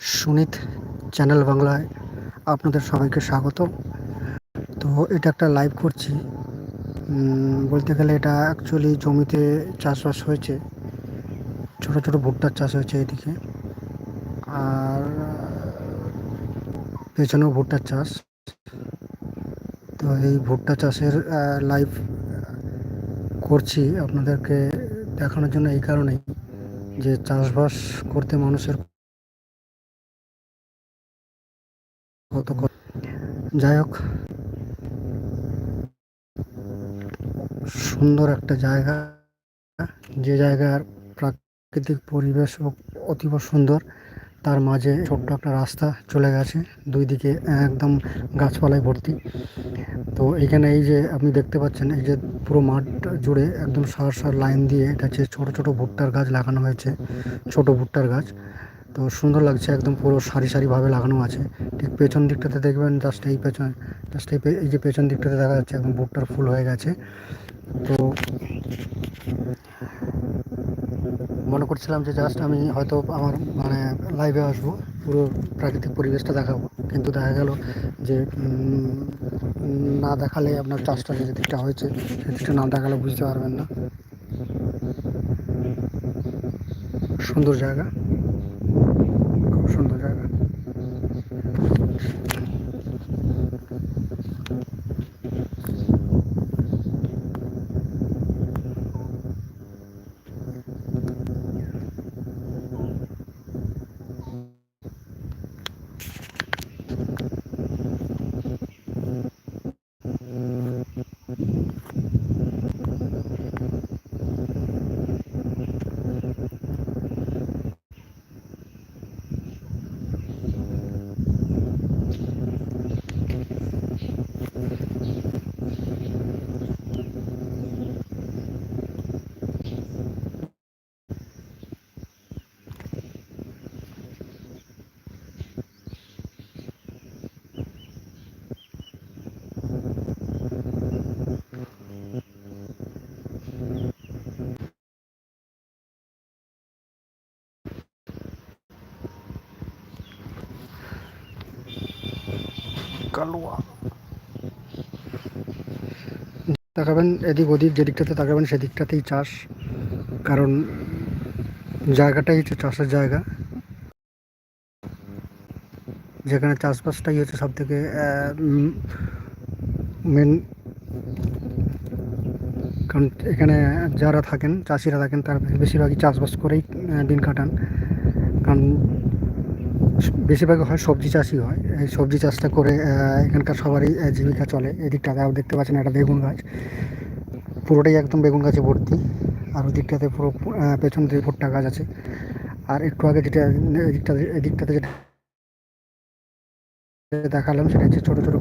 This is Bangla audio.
সুনিত চ্যানেল বাংলায় আপনাদের সবাইকে স্বাগত তো এটা একটা লাইভ করছি। বলতে গেলে এটা অ্যাকচুয়ালি জমিতে চাষবাস হয়েছে। ছোট ছোট ভুট্টার চাষ হয়েছে এদিকে। আর পেছনেও ভুট্টার চাষ। তো এই ভুট্টা চাষের লাইভ করছি আপনাদেরকে দেখানোর জন্য এই কারণেই যে চাষবাস করতে মানুষের ক- যাই হোক। সুন্দর একটা জায়গা। যে জায়গার প্রাকৃতিক পরিবেশ অতীব সুন্দর, তার মাঝে ছোট্ট একটা রাস্তা চলে গেছে, দুই দিকে একদম গাছপালায় ভর্তি। তো এখানে এই যে আপনি দেখতে পাচ্ছেন, এই যে পুরো মাঠ জুড়ে একদম সার সার লাইন দিয়ে এটা হচ্ছে ছোটো ছোটো ভুট্টার গাছ লাগানো হয়েছে, ছোট ভুট্টার গাছ। তো সুন্দর লাগছে, একদম পুরো সারি সারিভাবে লাগানো আছে। ঠিক পেছন দিকটাতে দেখবেন জাস্ট এই পেছন জাস্ট এই এই যে পেছন দিকটাতে দেখা যাচ্ছে একদম ভুট্টার ফুল হয়ে গেছে। তো মনে করছিলাম যে জাস্ট আমি হয়তো আমার মানে লাইভে আসব, পুরো প্রাকৃতিক পরিবেশটা দেখাবো। কিন্তু দেখা গেল যে না দেখালে আপনার চাষটা যে দিকটা হয়েছে সেই দিকটা না দেখালে বুঝতে পারবেন না। সুন্দর জায়গা। সুন্দর জায়গা কালুয়া। তাকাবেন এদিক ওদিক যেদিকটাতে তাকাবেন সেদিকটাতেই চাষ। কারণ জায়গাটাই হচ্ছে চাষের জায়গা। যেখানে চাষবাসটাই হচ্ছে সব থেকে মেন কারণ এখানে যারা থাকেন, চাষিরা থাকেন, তারা বেশিরভাগই চাষবাস করেই দিন কাটান। কারণ বেশিরভাগ হয় সবজি চাষই হয়। এই সবজি চাষটা করে এখানকার সবারই জীবিকা চলে। এদিকটাতে আর দেখতে পাচ্ছেন, একটা বেগুন গাছ। পুরোটাই একদম বেগুন গাছে ভর্তি। আর ওদিকটাতে পুরো পেছন দিয়ে ভুট্টা গাছ আছে। আর একটু আগে যেটা, এদিকটাতে এদিকটাতে যেটা দেখালাম, সেটা হচ্ছে ছোটো ছোটো